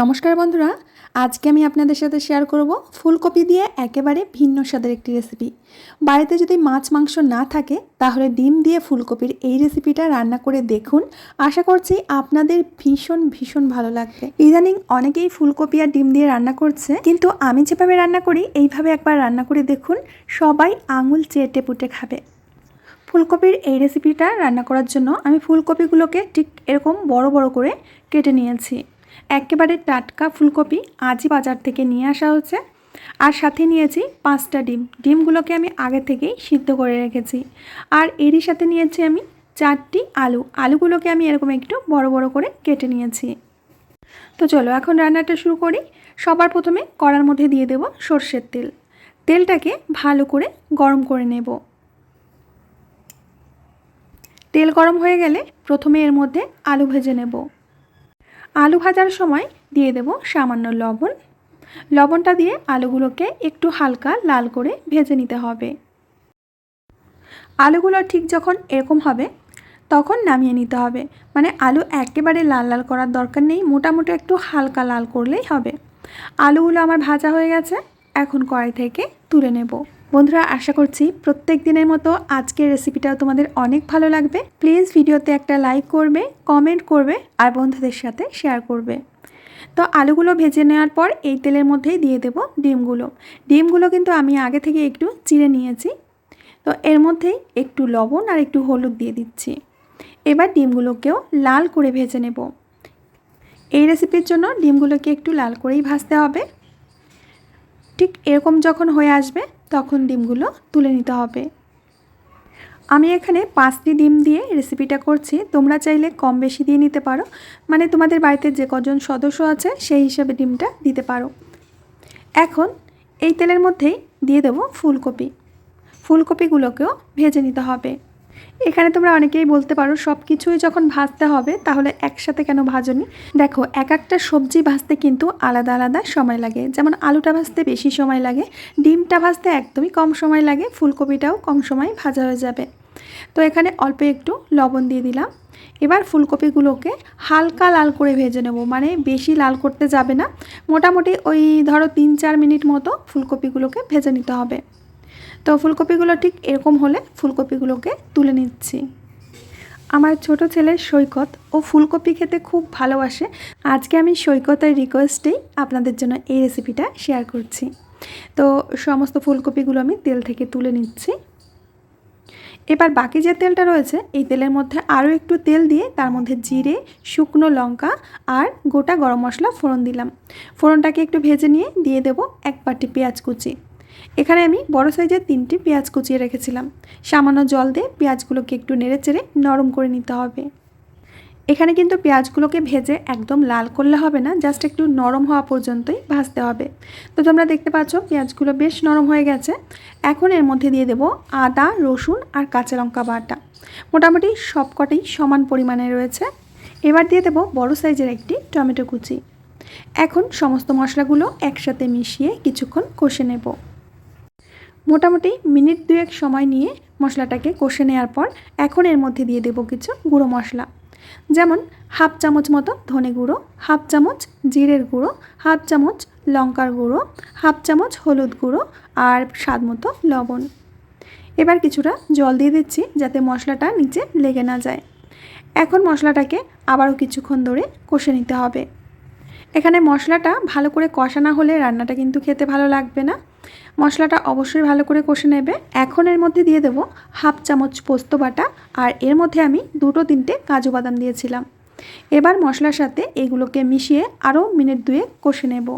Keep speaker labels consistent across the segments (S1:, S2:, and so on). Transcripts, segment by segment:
S1: নমস্কার বন্ধুরা, আজকে আমি আপনাদের সাথে শেয়ার করব ফুলকপি দিয়ে একেবারে ভিন্ন স্বাদের একটি রেসিপি বাড়িতে যদি মাছ, মাংস না থাকে, তাহলে ডিম দিয়ে ফুলকপির এই রেসিপিটা রান্না করে দেখুন। আশা করছি আপনাদের ভীষণ ভীষণ ভালো লাগবে। ইদানিং অনেকেই ফুলকপি আর ডিম দিয়ে রান্না করছে, কিন্তু আমি যেভাবে রান্না করি, এইভাবে একবার রান্না করে দেখুন, সবাই আঙুল চেটে পুটে খাবে। ফুলকপির এই রেসিপিটা রান্না করার জন্য আমি ফুলকপিগুলোকে ঠিক এরকম বড় বড় করে কেটে নিয়েছি। একেবারে টাটকা ফুলকপি আজই বাজার থেকে নিয়ে আসা হচ্ছে আর সাথে নিয়েছি পাঁচটা ডিম। ডিমগুলোকে আমি আগে থেকেই সিদ্ধ করে রেখেছি। আর এরই সাথে নিয়েছি আমি চারটি আলু। আলুগুলোকে আমি এরকম একটু বড় বড় করে কেটে নিয়েছি। তো চলো, এখন রান্নাটা শুরু করি। সবার প্রথমে কড়ার মধ্যে দিয়ে দেব সর্ষের তেল। তেলটাকে ভালো করে গরম করে নেব। তেল গরম হয়ে গেলে প্রথমে এর মধ্যে আলু ভেজে নেব। আলু ভাজার সময় দিয়ে দেব সামান্য লবণ। লবণটা দিয়ে আলুগুলোকে একটু হালকা লাল করে ভেজে নিতে হবে। আলুগুলো ঠিক যখন এরকম হবে, তখন নামিয়ে নিতে হবে। মানে আলু একেবারে লাল লাল করার দরকার নেই, মোটামুটি একটু হালকা লাল করলেই হবে। আলুগুলো আমার ভাজা হয়ে গেছে, এখন কড়াই থেকে তুলে নেব। বন্ধুরা, আশা করছি প্রত্যেক দিনের মতো আজকের রেসিপিটাও তোমাদের অনেক ভালো লাগবে। প্লিজ ভিডিওতে একটা লাইক করবে কমেন্ট করবে আর বন্ধুদের সাথে শেয়ার করবে। তো আলুগুলো ভেজে নেওয়ার পর এই তেলের মধ্যেই দিয়ে দেব ডিমগুলো। ডিমগুলো কিন্তু আমি আগে থেকে একটু চিড়ে নিয়েছি। তো এর মধ্যেই একটু লবণ আর একটু হলুদ দিয়ে দিচ্ছি। এবার ডিমগুলোকেও লাল করে ভেজে নেব। এই রেসিপির জন্য ডিমগুলোকে একটু লাল করেই ভাজতে হবে। ঠিক এরকম যখন হয়ে আসবে তখন ডিমগুলো তুলে নিতে হবে। আমি এখানে পাঁচটি ডিম দিয়ে রেসিপিটা করছি। তোমরা চাইলে কম বেশি দিয়ে নিতে পারো। মানে তোমাদের বাড়িতে যে কজন সদস্য আছে, সেই হিসাবে ডিমটা দিতে পারো। এখন এই তেলের মধ্যেই দিয়ে দেবো ফুলকপি। ফুলকপিগুলোকেও ভেজে নিতে হবে। এখানে তোমরা অনেকেই বলতে পারো সব কিছুই যখন ভাজতে হবে, তাহলে একসাথে কেন ভাজনি? দেখো, এক একটা সবজি ভাজতে কিন্তু আলাদা আলাদা সময় লাগে। যেমন আলুটা ভাজতে বেশি সময় লাগে, ডিমটা ভাজতে একদমই কম সময় লাগে, ফুলকপিটাও কম সময় ভাজা হয়ে যাবে। তো এখানে অল্প একটু লবণ দিয়ে দিলাম। এবার ফুলকপিগুলোকে হালকা লাল করে ভেজে নেব মানে বেশি লাল করতে যাবে না। মোটামুটি ওই ধরো তিন চার মিনিট মতো ফুলকপিগুলোকে ভেজে নিতে হবে। তো ফুলকপিগুলো ঠিক এরকম হলে ফুলকপিগুলোকে তুলে নিচ্ছি। আমার ছোট ছেলে সৈকত, ও ফুলকপি খেতে খুব ভালোবাসে। আজকে আমি সৈকতের রিকোয়েস্টেই আপনাদের জন্য এই রেসিপিটা শেয়ার করছি। তো সমস্ত ফুলকপিগুলো আমি তেল থেকে তুলে নিচ্ছি। এবার বাকি যে তেলটা রয়েছে, এই তেলের মধ্যে আরও একটু তেল দিয়ে তার মধ্যে জিরে, শুকনো লঙ্কা আর গোটা গরম মশলা ফোড়ন দিলাম। ফোড়নটাকে একটু ভেজে নিয়ে দিয়ে দেবো এক বাটি পেঁয়াজ কুচি। এখানে আমি বড় সাইজের তিনটি পেঁয়াজ কুচিয়ে রেখেছিলাম। সামান্য জল দিয়ে পেঁয়াজগুলোকে একটু নেড়ে চেড়ে নরম করে নিতে হবে। এখানে কিন্তু পেঁয়াজগুলোকে ভেজে একদম লাল করলে হবে না, জাস্ট একটু নরম হওয়া পর্যন্তই ভাজতে হবে। তো তোমরা দেখতে পাচ্ছ পেঁয়াজগুলো বেশ নরম হয়ে গেছে। এখন এর মধ্যে দিয়ে দেব আদা, রসুন আর কাঁচা লঙ্কা বাটা। মোটামুটি সবকটাই সমান পরিমাণে রয়েছে। এবার দিয়ে দেবো বড় সাইজের একটি টমেটো কুচি। এখন সমস্ত মশলাগুলো একসাথে মিশিয়ে কিছুক্ষণ কষে নেব। মোটামুটি মিনিট দুয়েক সময় নিয়ে মশলাটাকে কষে নেওয়ার পর এখন এর মধ্যে দিয়ে দেবো কিছু গুঁড়ো মশলা। যেমন হাফ চামচ মতো ধনে গুঁড়ো, হাফ চামচ জিরের গুঁড়ো, হাফ চামচ লঙ্কার গুঁড়ো, হাফ চামচ হলুদ গুঁড়ো আর স্বাদ মতো লবণ। এবার কিছুটা জল দিয়ে দিচ্ছি যাতে মশলাটা নিচে লেগে না যায়। এখন মশলাটাকে আবারও কিছুক্ষণ ধরে কষে নিতে হবে। এখানে মশলাটা ভালো করে কষা না হলে রান্নাটা কিন্তু খেতে ভালো লাগবে না। মশলাটা অবশ্যই ভালো করে কষে নেবে। এখন এর মধ্যে দিয়ে দেবো হাফ চামচ পোস্ত বাটা আর এর মধ্যে আমি দুটো তিনটে কাজু বাদাম দিয়েছিলাম। এবার মশলার সাথে এগুলোকে মিশিয়ে আরও মিনিট দুয়ে কষে নেব।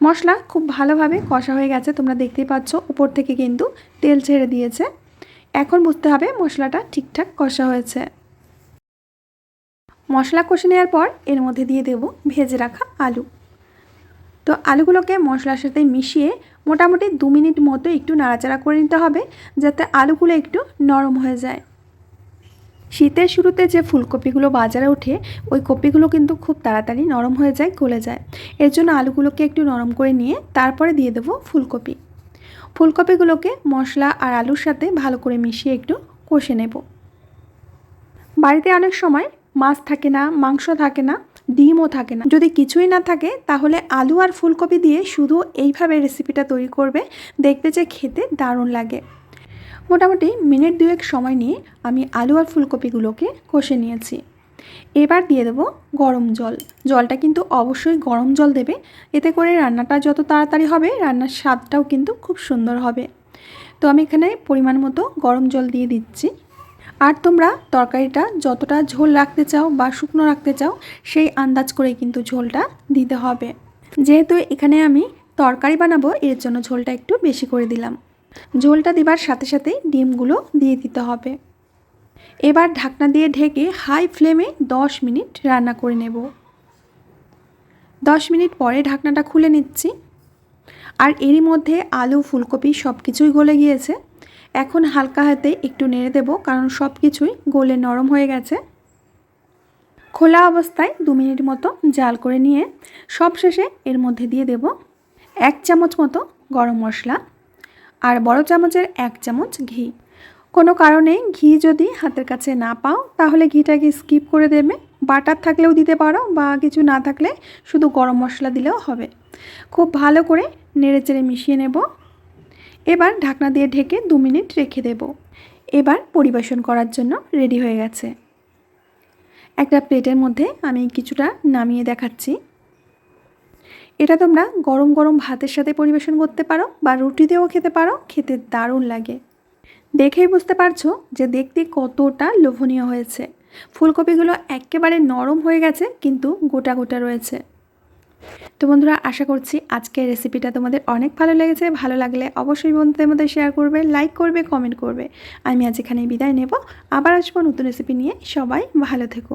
S1: মশলা খুব ভালোভাবে কষা হয়ে গেছে, তোমরা দেখতেই পাচ্ছ, উপর থেকে কিন্তু তেল ছেড়ে দিয়েছে। এখন বুঝতে হবে মশলাটা ঠিকঠাক কষা হয়েছে। মশলা কষে নেওয়ার পর এর মধ্যে দিয়ে দেব ভেজে রাখা আলু। তো আলুগুলোকে মশলার সাথে মিশিয়ে মোটামুটি দু মিনিট মতো একটু নাড়াচাড়া করে নিতে হবে যাতে আলুগুলো একটু নরম হয়ে যায়। শীতের শুরুতে যে ফুলকপিগুলো বাজারে ওঠে, ওই কপিগুলো কিন্তু খুব তাড়াতাড়ি নরম হয়ে যায়, গলে যায়। এর জন্য আলুগুলোকে একটু নরম করে নিয়ে তারপরে দিয়ে দেবো ফুলকপি। ফুলকপিগুলোকে মশলা আর আলুর সাথে ভালো করে মিশিয়ে একটু কষে নেব। বাড়িতে অনেক সময় মাছ থাকে না, মাংস থাকে না ডিমও থাকে না। যদি কিছুই না থাকে, তাহলে আলু আর ফুলকপি দিয়ে শুধু এইভাবে রেসিপিটা তৈরি করবে। দেখবে যে খেতে দারুণ লাগে। মোটামুটি মিনিট দুয়েক সময় নিয়ে আমি আলু আর ফুলকপিগুলোকে কষে নিয়েছি। এবার দিয়ে দেবো গরম জল। জলটা কিন্তু অবশ্যই গরম জল দেবে। এতে করে রান্নাটা যত তাড়াতাড়ি হবে, রান্নার স্বাদটাও কিন্তু খুব সুন্দর হবে। তো আমি এখানে পরিমাণ মতো গরম জল দিয়ে দিচ্ছি। আর তোমরা তরকারিটা যতটা ঝোল রাখতে চাও বা শুকনো রাখতে চাও, সেই আন্দাজ করে কিন্তু ঝোলটা দিতে হবে। যেহেতু এখানে আমি তরকারি বানাবো, এর জন্য ঝোলটা একটু বেশি করে দিলাম। ঝোলটা দেবার সাথে সাথে ডিমগুলো দিয়ে দিতে হবে। এবার ঢাকনা দিয়ে ঢেকে হাই ফ্লেমে দশ মিনিট রান্না করে নেব। দশ মিনিট পরে ঢাকনাটা খুলে নিচ্ছি। আর এরই মধ্যে আলু, ফুলকপি সব কিছুই গলে গিয়েছে। এখন হালকা হাতে একটু নেড়ে দেবো, কারণ সব কিছুই গোলে নরম হয়ে গেছে। খোলা অবস্থায় দু মিনিট মতো জাল করে নিয়ে সব শেষে এর মধ্যে দিয়ে দেব এক চামচ মতো গরম মশলা আর বড় চামচের এক চামচ ঘি। কোনো কারণে ঘি যদি হাতের কাছে না পাও, তাহলে ঘিটাকে স্কিপ করে দেবে। বাটার থাকলেও দিতে পারো বা কিছু না থাকলে শুধু গরম মশলা দিলেও হবে। খুব ভালো করে নেড়ে চেড়ে মিশিয়ে নেব। এবার ঢাকনা দিয়ে ঢেকে দু মিনিট রেখে দেব। এবার পরিবেশন করার জন্য রেডি হয়ে গেছে। একটা প্লেটের মধ্যে আমি কিছুটা নামিয়ে দেখাচ্ছি। এটা তোমরা গরম গরম ভাতের সাথে পরিবেশন করতে পারো বা রুটিতেও খেতে পারো, খেতে দারুণ লাগে। দেখেই বুঝতে পারছ যে দেখতে কতটা লোভনীয় হয়েছে। ফুলকপিগুলো একেবারে নরম হয়ে গেছে, কিন্তু গোটা গোটা রয়েছে। তো বন্ধুরা, আশা করছি আজকের রেসিপিটা তোমাদের অনেক ভালো লেগেছে। ভালো লাগলে অবশ্যই বন্ধুদের মধ্যে শেয়ার করবে লাইক করবে কমেন্ট করবে। আমি আজ এখানে বিদায় নেব। আবার আসব নতুন রেসিপি নিয়ে। সবাই ভালো থেকো।